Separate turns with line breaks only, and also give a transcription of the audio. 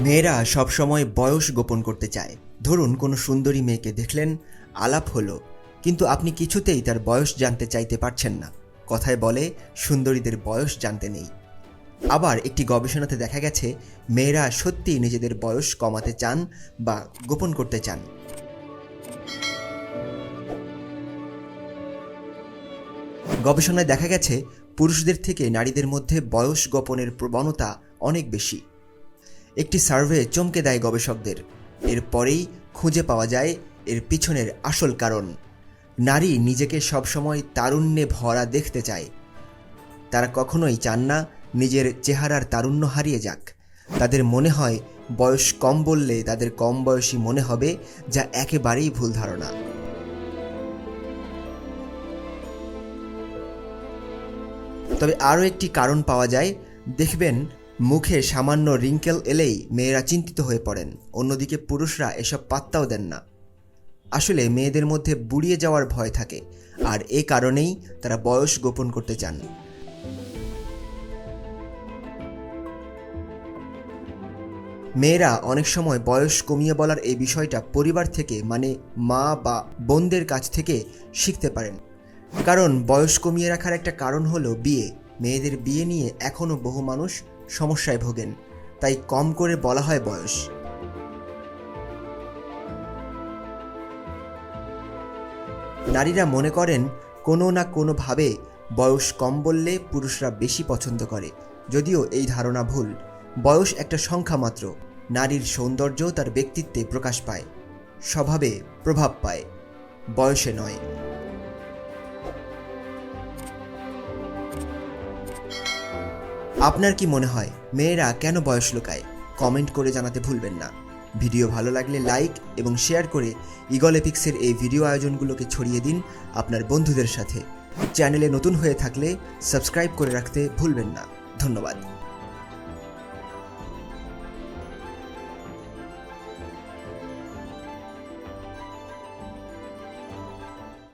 মেয়েরা সবসময় বয়স গোপন করতে চায়। ধরুন, কোনো সুন্দরী মেয়েকে দেখলেন, আলাপ হলো, কিন্তু আপনি কিছুতেই তার বয়স জানতে চাইতে পারছেন না। কথায় বলে, সুন্দরীদের বয়স জানতে নেই। আবার একটি গবেষণাতে দেখা গেছে, মেয়েরা সত্যিই নিজেদের বয়স কমাতে চান বা গোপন করতে চান। গবেষণায় দেখা গেছে, পুরুষদের থেকে নারীদের মধ্যে বয়স গোপনের প্রবণতা অনেক বেশি। একটি সার্ভে চমকে দেয় গবেষকদের। এরপরেই খুঁজে পাওয়া যায় এর পিছনের আসল কারণ। নারী নিজেকে সবসময় তারুণ্যে ভরা দেখতে চায়। তারা কখনোই চান না নিজের চেহারার তারুণ্য হারিয়ে যাক। তাদের মনে হয় বয়স কম বললে তাদের কম বয়সী মনে হবে যা একেবারেই ভুল ধারণা। তবে আরও একটি কারণ পাওয়া যায়। দেখবেন মুখে সামান্য রিঙ্কেল এলেই মেয়েরা চিন্তিত হয়ে পড়েন। অন্যদিকে পুরুষরা এসব পাত্তাও দেন না। আসলে মেয়েদের মধ্যে বুড়িয়ে যাওয়ার ভয় থাকে, আর এ কারণেই তারা বয়স গোপন করতে চান। মেয়েরা অনেক সময় বয়স কমিয়ে বলার এই বিষয়টা পরিবার থেকে মানে মা বা বোনদের কাছ থেকে শিখতে পারেন। কারণ বয়স কমিয়ে রাখার একটা কারণ হলো বিয়ে। মেয়েদের বিয়ে নিয়ে এখনও বহু মানুষ সমস্যায় ভোগেন, তাই কম করে বলা হয় বয়স। নারীরা মনে করেন, কোনো না কোনোভাবে বয়স কম বললে পুরুষরা বেশি পছন্দ করে, যদিও এই ধারণা ভুল। বয়স একটা সংখ্যা মাত্র, নারীর সৌন্দর্য তার ব্যক্তিত্বে প্রকাশ পায়, স্বভাবে প্রভাব পায়, বয়সে নয়। আপনার কি মনে হয় মেয়েরা কেন বয়স লুকায়? কমেন্ট করে জানাতে ভুলবেন না। ভিডিও ভালো লাগলে লাইক এবং শেয়ার করে ইগল এপিক্সের এই ভিডিও আয়োজনগুলোকে ছড়িয়ে দিন আপনার বন্ধুদের সাথে। চ্যানেলে নতুন হয়ে থাকলে সাবস্ক্রাইব করে রাখতে ভুলবেন না। ধন্যবাদ।